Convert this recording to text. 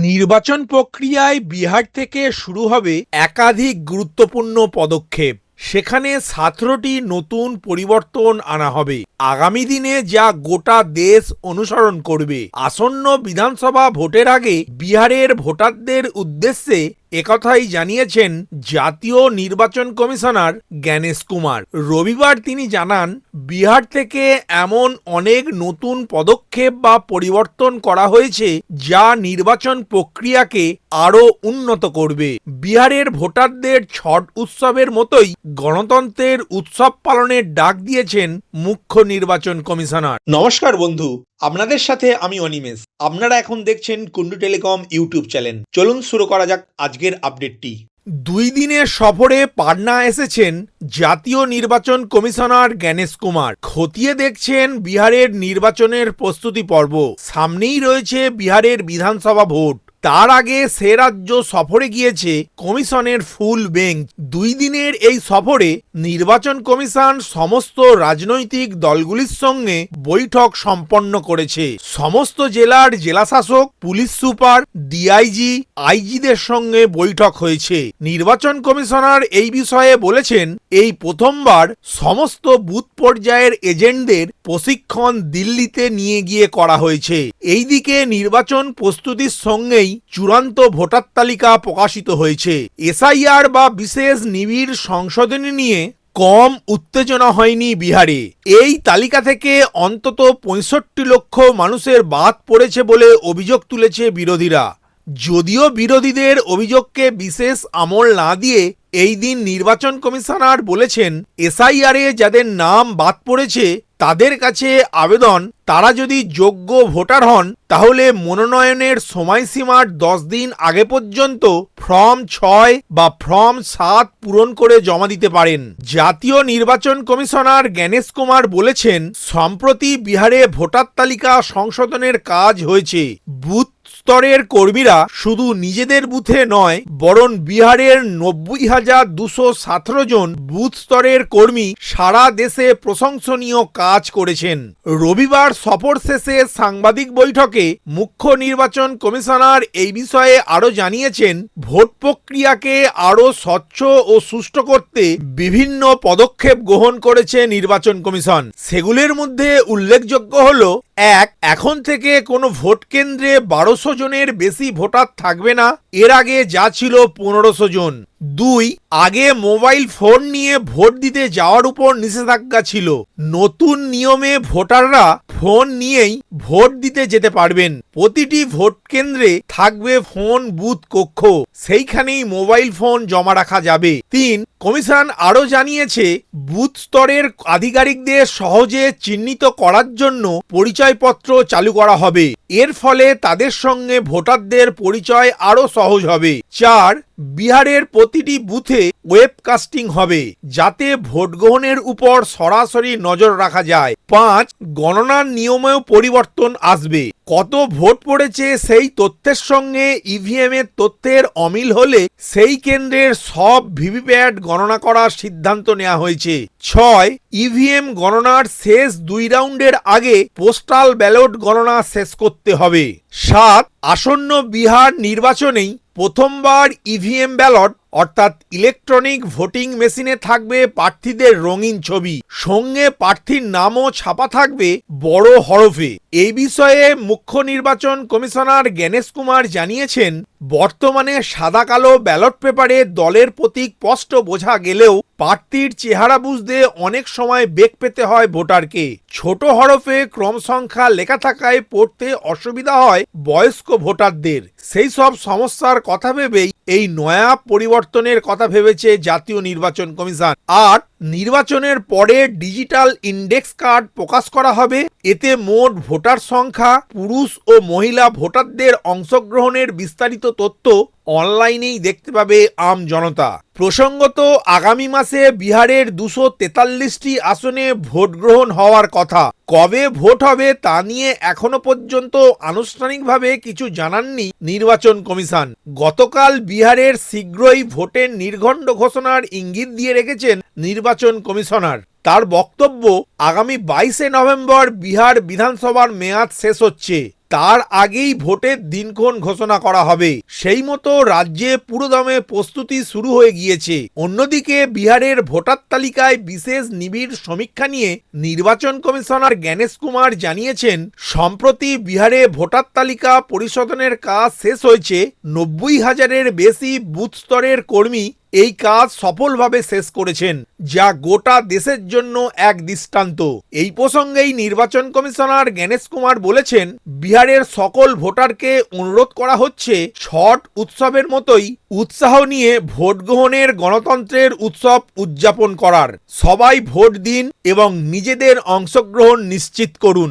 নির্বাচন প্রক্রিয়ায় বিহার থেকে শুরু হবে একাধিক গুরুত্বপূর্ণ পদক্ষেপ। সেখানে ছাত্রটি নতুন পরিবর্তন আনা হবে। আগামী দিনে যা গোটা দেশ অনুসরণ করবে। আসন্ন বিধানসভা ভোটের আগে বিহারের ভোটারদের উদ্দেশ্যে একথাই জানিয়েছেন জাতীয় নির্বাচন কমিশনার জ্ঞানেশ কুমার। রবিবার তিনি জানান, বিহার থেকে এমন অনেক নতুন পদক্ষেপ বা পরিবর্তন করা হয়েছে যা নির্বাচন প্রক্রিয়াকে আরও উন্নত করবে। বিহারের ভোটারদের ছট উৎসবের মতোই গণতন্ত্রের উৎসব পালনের ডাক দিয়েছেন মুখ্য নির্বাচন কমিশনার। নমস্কার বন্ধু আপনাদের সাথে আমি অনিমেষ। আপনারা এখন দেখছেন কুন্ডু টেলিকম ইউটিউব চ্যানেল। চলুন শুরু করা যাক আজকের আপডেটটি। দুই দিনের সফরে পাটনা এসেছেন জাতীয় নির্বাচন কমিশনার জ্ঞানেশ কুমার। খতিয়ে দেখছেন বিহারের নির্বাচনের প্রস্তুতি পর্ব। সামনেই রয়েছে বিহারের বিধানসভা ভোট। তার আগে সে রাজ্য সফরে গিয়েছে কমিশনের ফুল বেঞ্চ। দুই দিনের এই সফরে নির্বাচন কমিশন সমস্ত রাজনৈতিক দলগুলির সঙ্গে বৈঠক সম্পন্ন করেছে। সমস্ত জেলার জেলাশাসক, পুলিশ সুপার, ডিআইজি, আইজিদের সঙ্গে বৈঠক হয়েছে। নির্বাচন কমিশনার এই বিষয়ে বলেছেন, এই প্রথমবার সমস্ত বুথ পর্যায়ের এজেন্টদের প্রশিক্ষণ দিল্লিতে নিয়ে গিয়ে করা হয়েছে। এইদিকে নির্বাচন প্রস্তুতির সঙ্গেই চূড়ান্ত ভোটার তালিকা প্রকাশিত হয়েছে। এসআইআর বা বিশেষ নিবিড় সংশোধনী নিয়ে কম উত্তেজনা হয়নি বিহারে। এই তালিকা থেকে অন্তত পঁয়ষট্টি লক্ষ মানুষের বাদ পড়েছে বলে অভিযোগ তুলেছে বিরোধীরা। যদিও বিরোধীদের অভিযোগকে বিশেষ আমল না দিয়ে এই দিন নির্বাচন কমিশনার বলেছেন, এসআইআরে যাদের নাম বাদ পড়েছে তাদের কাছে আবেদন, তারা যদি যোগ্য ভোটার হন, তাহলে মনোনয়নের সময়সীমার দশ দিন আগে পর্যন্ত ফর্ম ছয় বা ফর্ম সাত পূরণ করে জমা দিতে পারেন। জাতীয় নির্বাচন কমিশনার জ্ঞানেশ কুমার বলেছেন, সম্প্রতি বিহারে ভোটার তালিকা সংশোধনের কাজ হয়েছে। বুথ স্তরের কর্মীরা শুধু নিজেদের বুথে নয়, বরং বিহারের নব্বই হাজার দুশো সতেরো জন বুথ স্তরের কর্মী সারা দেশে প্রশংসনীয় কাজ করেছেন। রবিবার সফর শেষে সাংবাদিক বৈঠকে মুখ্য নির্বাচন কমিশনার এই বিষয়ে আরও জানিয়েছেন, ভোট প্রক্রিয়াকে আরও স্বচ্ছ ও সুষ্ঠু করতে বিভিন্ন পদক্ষেপ গ্রহণ করেছে নির্বাচন কমিশন। সেগুলির মধ্যে উল্লেখযোগ্য হল এক, এখন থেকে কোনো ভোট কেন্দ্রে বারোশো জনের বেশি ভোটার থাকবে না। এর আগে যা ছিল পনেরোশো জন। দুই, আগে মোবাইল ফোন নিয়ে ভোট দিতে যাওয়ার উপর নিষেধাজ্ঞা ছিল। নতুন নিয়মে ভোটাররা ফোন নিয়েই ভোট দিতে যেতে পারবেন। প্রতিটি ভোট কেন্দ্রে থাকবে ফোন বুথ কক্ষ। সেইখানেই মোবাইল ফোন জমা রাখা যাবে। তিন, কমিশন আরও জানিয়েছে, বুথ স্তরের আধিকারিকদের সহজে চিহ্নিত করার জন্য পরিচয়পত্র চালু করা হবে। এর ফলে তাদের সঙ্গে ভোটারদের পরিচয় আরও সহজ হবে। চার, বিহারের প্রতিটি বুথে ওয়েবকাস্টিং হবে, যাতে ভোট গ্রহণের উপর সরাসরি নজর রাখা যায়। পাঁচ, গণনার নিয়মেও পরিবর্তন আসবে। কত ভোট পড়েছে সেই তথ্যের সঙ্গে ইভিএম এর তথ্যের অমিল হলে সেই কেন্দ্রের সব ভিভিপ্যাট গণনা করার সিদ্ধান্ত নেওয়া হয়েছে। ছয় ইভিএম গণনার শেষ দুই রাউন্ডের আগে পোস্টাল ব্যালট গণনা শেষ করতে হবে। সাত, আসন্ন বিহার নির্বাচনেই প্রথমবার ইভিএম ব্যালট অর্থাৎ ইলেকট্রনিক ভোটিং মেশিনে থাকবে প্রার্থীদের রঙিন ছবি। সঙ্গে প্রার্থীর নামও ছাপা থাকবে বড় হরফে। এই বিষয়ে মুখ্য নির্বাচন কমিশনার জ্ঞানেশ কুমার জানিয়েছেন, বর্তমানে সাদা কালো ব্যালট পেপারে দলের প্রতীক স্পষ্ট বোঝা গেলেও প্রার্থীর চেহারা বুঝতে অনেক সময় বেগ পেতে হয় ভোটারকে। ছোট হরফে ক্রম সংখ্যা লেখা থাকায় পড়তে অসুবিধা হয় বয়স্ক ভোটারদের। সেই সব সমস্যার কথা ভেবেই এই নয়া পরিবর্তনের কথা ভেবেছে জাতীয় নির্বাচন কমিশন। আর নির্বাচনের পরে ডিজিটাল ইন্ডেক্স কার্ড প্রকাশ করা হবে। এতে মোট ভোটার সংখ্যা, পুরুষ ও মহিলা ভোটারদের অংশগ্রহণের বিস্তারিত তথ্য অনলাইনেই দেখতে পাবে আম জনতা। প্রসঙ্গত, আগামী মাসে বিহারের দুশো তেতাল্লিশটি আসনে ভোট গ্রহণ হওয়ার কথা। কবে ভোট হবে তা নিয়ে এখনও পর্যন্ত আনুষ্ঠানিকভাবে কিছু জানাননি নির্বাচন কমিশন। গতকাল বিহারের শীঘ্রই ভোটের নির্ঘণ্ট ঘোষণার ইঙ্গিত দিয়ে রেখেছেন নির্বাচন কমিশনার। তার বক্তব্য, আগামী বাইশে নভেম্বর বিহার বিধানসভার মেয়াদ শেষ হচ্ছে। তার আগেই ভোটের দিনক্ষণ ঘোষণা করা হবে। সেই মতো রাজ্যে পুরোদমে প্রস্তুতি শুরু হয়ে গিয়েছে। অন্যদিকে বিহারের ভোটার তালিকায় বিশেষ নিবিড় সমীক্ষা নিয়ে নির্বাচন কমিশনার জ্ঞানেশ কুমার জানিয়েছেন, সম্প্রতি বিহারে ভোটার তালিকা পরিশোধনের কাজ শেষ হয়েছে। নব্বই হাজারের বেশি বুথ স্তরের কর্মী এই কাজ সফলভাবে শেষ করেছেন, যা গোটা দেশের জন্য এক দৃষ্টান্ত। এই প্রসঙ্গেই নির্বাচন কমিশনার জ্ঞানেশ কুমার বলেছেন, বিহারের সকল ভোটারকে অনুরোধ করা হচ্ছে ছট উৎসবের মতোই উৎসাহ নিয়ে ভোট গ্রহণের গণতন্ত্রের উৎসব উদযাপন করার। সবাই ভোট দিন এবং নিজেদের অংশগ্রহণ নিশ্চিত করুন।